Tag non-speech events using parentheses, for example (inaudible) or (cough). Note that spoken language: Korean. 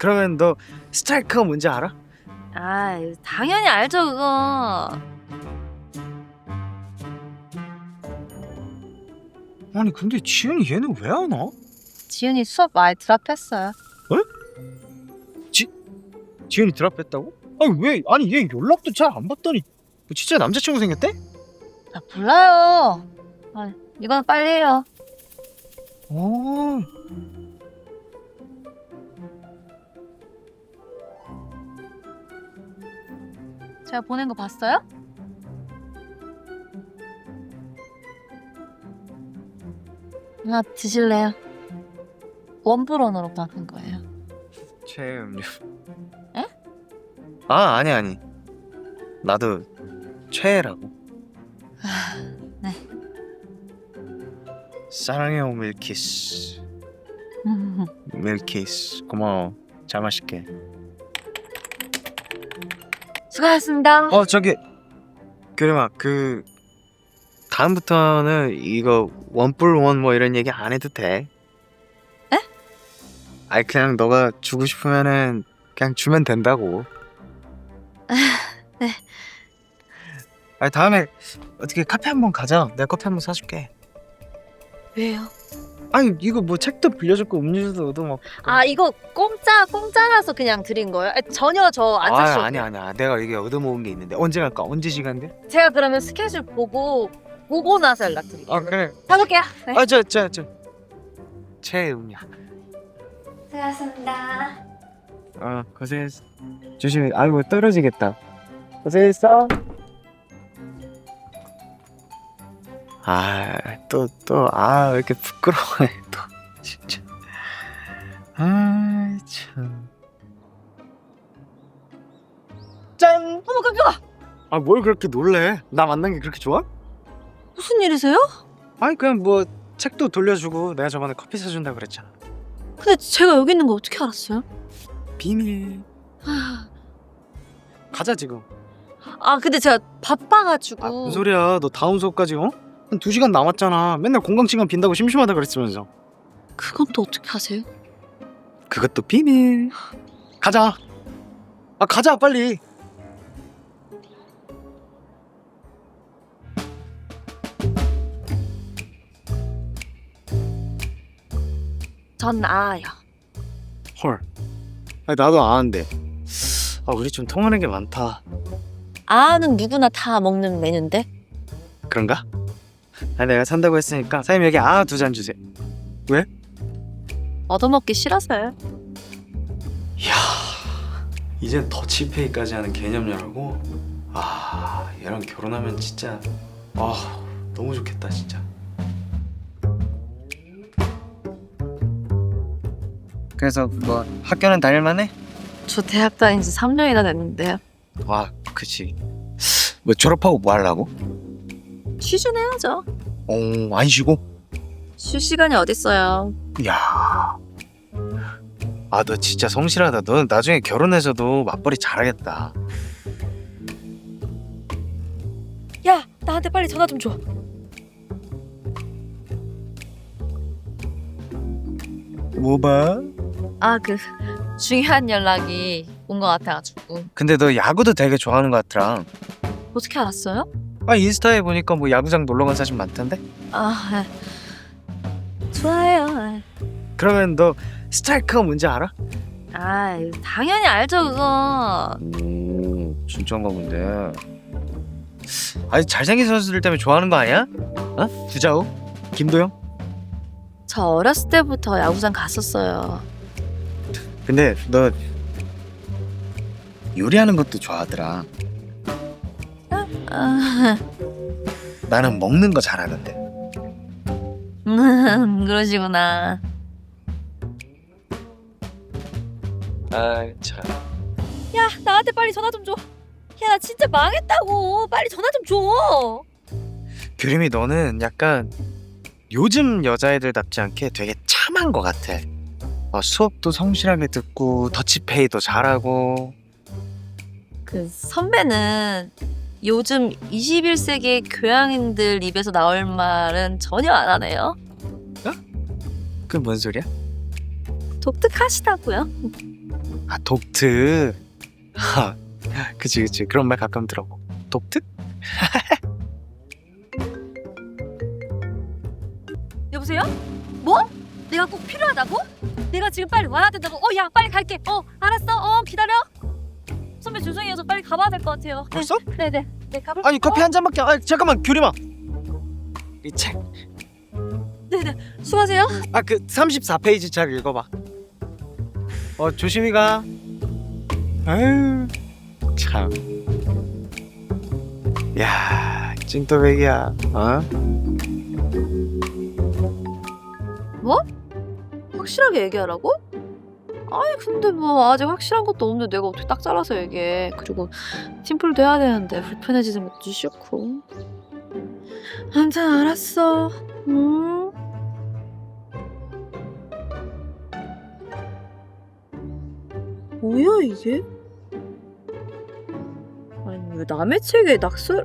그러면 너 스트라이크가 뭔지 알아? 아, 당연히 알죠 그거. 아니 근데 지은이 얘는 왜 안 와? 지윤이 수업 많이 드랍했어요. 지은이 드랍했다고? 아니 왜 아니 얘 연락도 잘 안 받더니 뭐 진짜 남자친구 생겼대? 아, 몰라요. 아, 이건 빨리 해요. 어 제가 보낸 거 봤어요? 하나 드실래요? 원불원으로 받은 거예요. 최음료 에? 아 아니 아니 나도 최애라고 네. 사랑해요 밀키스 밀키스 고마워 잘 마실게 수고하셨습니다. 어 저기 규림아 그 다음부터는 이거 원뿔 원 뭐 이런 얘기 안 해도 돼? 에? 아니 그냥 너가 주고 싶으면은 그냥 주면 된다고. 네. 아니 다음에 어떻게 카페 한번 가자. 내가 커피 한번 사줄게. 왜요? 아니 이거 뭐 책도 빌려줬고 음료수도 얻어먹고. 아 이거 공짜 공짜라서 그냥 드린 거예요? 아니, 전혀 저안 아, 샀어요. 아니 아니야. 내가 이게 얻어먹은 게 있는데 언제 갈까? 언제 시간 돼? 제가 그러면 스케줄 보고 보고 나서 연락드릴게요. 아 그래. 가볼게요. 네. 아 저 저 저. 최음이야. 수고하셨습니다. 어 고생했어 조심히 아이고 떨어지겠다 고생했어 아 또 또 아 왜 이렇게 부끄러워해 또 (laughs) 진짜 아 참 짠! 어머 깜짝아. 아 뭘 그렇게 놀래 나 만난 게 그렇게 좋아? 무슨 일이세요? 아니 그냥 뭐 책도 돌려주고 내가 저번에 커피 사준다 그랬잖아 근데 제가 여기 있는 거 어떻게 알았어요? 비밀 가자 지금 아 근데 제가 바빠가지고. 아, 무슨 소리야. 너 다음 수업까지 어? 한 2시간 남았잖아. 맨날 공강시간 빈다고 심심하다 그랬으면서. 그건 또 어떻게 하세요? 그것도 비밀. 가자. 아, 가자, 빨리. 전 아요. 헐. 아니, 나도 아는데. 아, 우리 좀 통하는 게 많다. 아는 누구나 다 먹는 메뉴인데. 그런가? 아니, 내가 산다고 했으니까 사장님 여기 아 두 잔 주세요. 얻어먹기 싫어서요. 이야, 이젠 더치페이까지 하는 개념녀라고? 아, 얘랑 결혼하면 진짜 아, 너무 좋겠다, 진짜. 그래서 뭐 학교는 다닐만해? 저 대학 다닌 지 3년이나 됐는데요. 와, 그치. 뭐 졸업하고 뭐 하려고? 취준해야죠. 어, 안 쉬고? 쉴 시간이 어딨어요. 야. 아, 너 진짜 성실하다. 너 나중에 결혼해서도 맞벌이 잘하겠다. 야, 나한테 빨리 전화 좀 줘. 뭐 봐? 아, 그 중요한 연락이 온 것 같아가지고. 근데 너 야구도 되게 좋아하는 것 같더라. 어떻게 알았어요? 아, 인스타에 보니까 뭐 야구장 놀러 간 사진 많던데? 아, 네. 좋아요. 그러면 너 스트라이크가 뭔지 알아? 아, 당연히 알죠 그거. 오, 진짜인가 본데. 아니 잘생긴 선수들 때문에 좋아하는 거 아니야? 어? 구자우? 김도영? 저 어렸을 때부터 야구장 갔었어요. 근데 너 요리하는 것도 좋아하더라. 아, 나는 먹는 거 잘하는데. 음, 그러시구나. 아 참. 야, 나한테 빨리 전화 좀 줘. 야, 나 진짜 망했다고. 빨리 전화 좀 줘. 규림이 너는 약간 요즘 여자애들답지 않게 되게 참한 것 같아. 어, 수업도 성실하게 듣고 더치페이도 잘하고 그 선배는 요즘 21세기 교양인들 입에서 나올 말은 전혀 안 하네요. 그뭔 소리야? 독특하시다고요? 아 독특 하 그치 그치 그런 말 가끔 들어보 독특? (laughs) 여보세요? 뭐? 내가 꼭 필요하다고? 내가 지금 빨리 와야 된다고? 어, 야, 빨리 갈게. 어, 알았어. 어, 기다려. 선배 죄송해요. 저 빨리 가봐야 될 것 같아요. (laughs) 네, 벌써? 네네. 네, 가볼. 아니 커피 한 잔밖에 아 잠깐만 규림아 이책 네네. 수고하세요. 아 그 34페이지 잘 읽어봐. 어 조심히 가. 아유 참. 야 찐또백이야. 어? 확실하게 얘기하라고? 아니 근데 뭐 아직 확실한 것도 없는데 내가 어떻게 딱 잘라서 얘기해 그리고 팀플도 해야 되는데 불편해지는 것도 싫고 아무튼 알았어 음. 뭐야 이게? 아니 왜 남의 책에 낙서